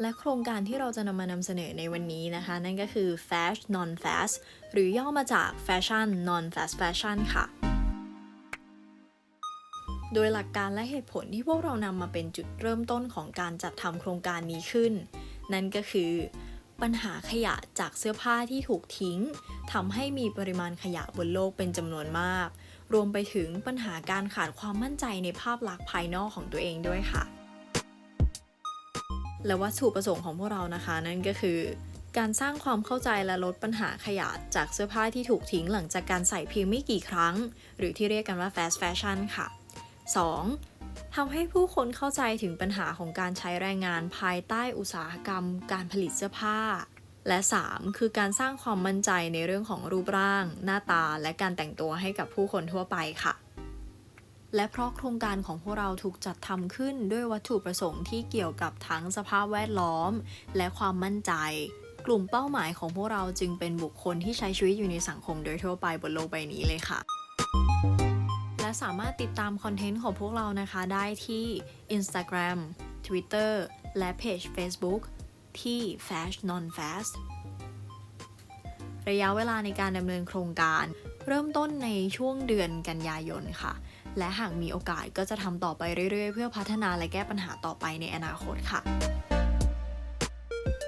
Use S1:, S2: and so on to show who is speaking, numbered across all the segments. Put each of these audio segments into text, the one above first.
S1: และโครงการที่เราจะนำมานำเสนอในวันนี้นะคะ นั่นก็คือ Fast Non Fast หรือย่อมาจาก Fashion Non Fast Fashion ค่ะ โดยหลักการและเหตุผลที่พวกเรานำมาเป็นจุดเริ่มต้นของการจัดทำโครงการนี้ขึ้น นั่นก็คือ ปัญหาขยะจากเสื้อผ้าที่ถูกทิ้งทำให้มีปริมาณขยะบนโลกเป็นจำนวนมาก รวมไปถึงปัญหาการขาดความมั่นใจในภาพลักษณ์ภายนอกของตัวเองด้วยค่ะ และวัตถุประสงค์ของพวกเรานะคะ นั่นก็คือการสร้างความเข้าใจและลดปัญหาขยะจากเสื้อผ้าที่ถูกทิ้งหลังจากการใส่เพียงไม่กี่ครั้ง หรือที่เรียกกันว่า fast fashion ค่ะ 2. ทำให้ผู้คนเข้าใจถึงปัญหาของการใช้แรงงานภายใต้อุตสาหกรรม การผลิตเสื้อผ้า และ 3. คือการสร้างความมั่นใจในเรื่องของรูปร่าง หน้าตา และการแต่งตัวให้กับผู้คนทั่วไปค่ะ และเพราะโครงการของพวกเราถูกจัดทำขึ้นด้วยวัตถุประสงค์ที่เกี่ยวกับทั้งสภาพแวดล้อม และความมั่นใจ กลุ่มเป้าหมายของพวกเราจึงเป็นบุคคลที่ใช้ชีวิตอยู่ในสังคมโดยทั่วไปบนโลกใบนี้เลยค่ะ และสามารถติดตามคอนเทนต์ของพวกเรานะคะได้ที่ Instagram Twitter และเพจ Facebook ที่ Fast Non Fast ระยะเวลาในการดำเนินโครงการ เริ่มต้นในช่วงเดือนกันยายนค่ะ และหากมีโอกาสก็จะทำต่อไปเรื่อยๆ เพื่อพัฒนาและแก้ปัญหาต่อไปในอนาคตค่ะ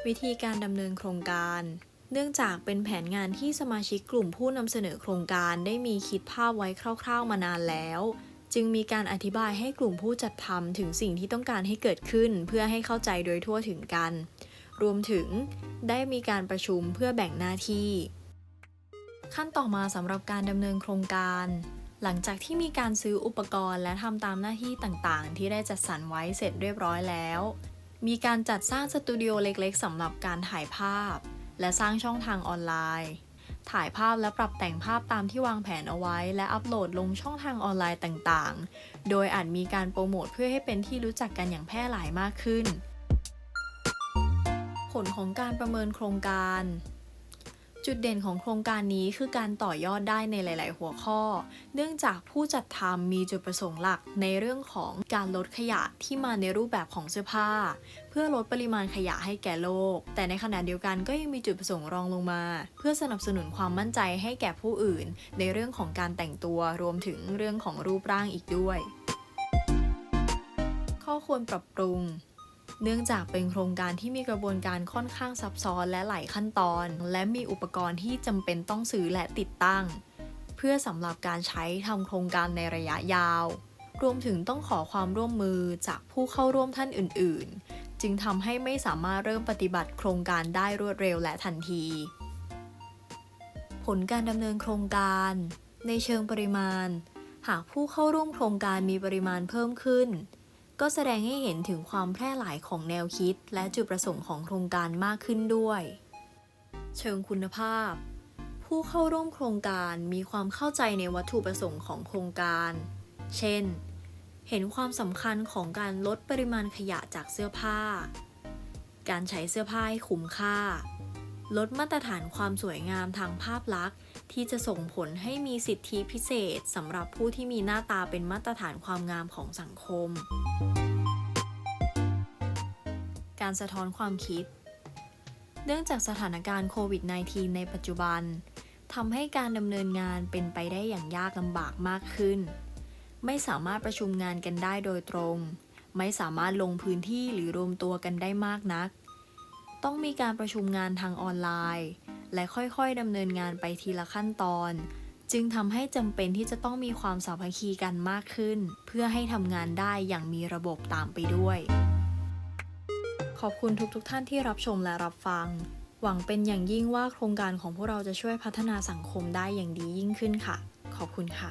S1: วิธีการดำเนินโครงการเนื่องจากเป็นแผนงานที่สมาชิกกลุ่มผู้นำเสนอโครงการได้มีคิดภาพไว้คร่าว ๆ มานานแล้ว จึงมีการอธิบายให้กลุ่มผู้จัดทำถึงสิ่งที่ต้องการให้เกิดขึ้น เพื่อให้เข้าใจโดยทั่วถึงกัน รวมถึงได้มีการประชุมเพื่อแบ่งหน้าที่ ขั้นต่อมาสำหรับการดำเนินโครงการ หลังจากที่มีการซื้ออุปกรณ์และทำตามหน้าที่ต่างๆ ที่ได้จัดสรรไว้เสร็จเรียบร้อยแล้ว มีการจัดสร้างสตูดิโอเล็กๆสำหรับการถ่ายภาพ และสร้างช่องทางออนไลน์ ถ่ายภาพและปรับแต่งภาพตามที่วางแผนเอาไว้ และอัปโหลดลงช่องทางออนไลน์ต่างๆ โดยอาจมีการโปรโมทเพื่อให้เป็นที่รู้จักกันอย่างแพร่หลายมากขึ้น ผลของการประเมินโครงการ จุดเด่นของโครงการนี้คือการต่อยอดได้ในหลาย ๆ หัวข้อ เนื่องจากผู้จัดทำมีจุดประสงค์หลักในเรื่องของการลดขยะที่มาในรูปแบบของเสื้อผ้า เพื่อลดปริมาณขยะให้แก่โลก แต่ในขณะเดียวกันก็ยังมีจุดประสงค์รองลงมา เพื่อสนับสนุนความมั่นใจให้แก่ผู้อื่น ในเรื่องของการแต่งตัวรวมถึงเรื่องของรูปร่างอีกด้วย ข้อควรปรับปรุง เนื่องจากเป็นโครงการที่มีกระบวนการค่อนข้างซับซ้อนและหลายขั้นตอน และมีอุปกรณ์ที่จำเป็นต้องซื้อและติดตั้ง เพื่อสำหรับการใช้ทำโครงการในระยะยาว รวมถึงต้องขอความร่วมมือจากผู้เข้าร่วมท่านอื่น ๆ จึงทำให้ไม่สามารถเริ่มปฏิบัติโครงการได้รวดเร็วและทันที ผลการดำเนินโครงการ ในเชิงปริมาณ หากผู้เข้าร่วมโครงการมีปริมาณเพิ่มขึ้น ก็แสดงให้เห็นถึงความแพร่หลายของแนวคิด และจุดประสงค์ของโครงการมากขึ้นด้วย เชิงคุณภาพ ผู้เข้าร่วมโครงการมีความเข้าใจในวัตถุประสงค์ของโครงการ เช่น เห็นความสำคัญของการลดปริมาณขยะจากเสื้อผ้า การใช้เสื้อผ้าให้คุ้มค่า ลดมาตรฐานความสวยงามทางภาพลักษณ์ ที่จะส่งผลให้มีสิทธิพิเศษสำหรับผู้ที่มีหน้าตาเป็นมาตรฐานความงามของสังคม การสะท้อนความคิด เนื่องจากสถานการณ์โควิด -19 ในปัจจุบันทำให้การดำเนินงานเป็นไปได้อย่างยากลำบากมากขึ้น ไม่สามารถประชุมงานกันได้โดยตรง ไม่สามารถลงพื้นที่หรือรวมตัวกันได้มากนัก ต้องมีการประชุมงานทางออนไลน์ และค่อยๆดำเนินงานไปทีละขั้นตอน จึงทำให้จำเป็นที่จะต้องมีความสามัคคีกันมากขึ้น เพื่อให้ทำงานได้อย่างมีระบบตามไปด้วย ขอบคุณทุกๆทท่านที่รับชมและรับฟัง หวังเป็นอย่างยิ่งว่าโครงการของพวกเราจะช่วยพัฒนาสังคมได้อย่างดียิ่งขึ้นค่ะ ขอบคุณค่ะ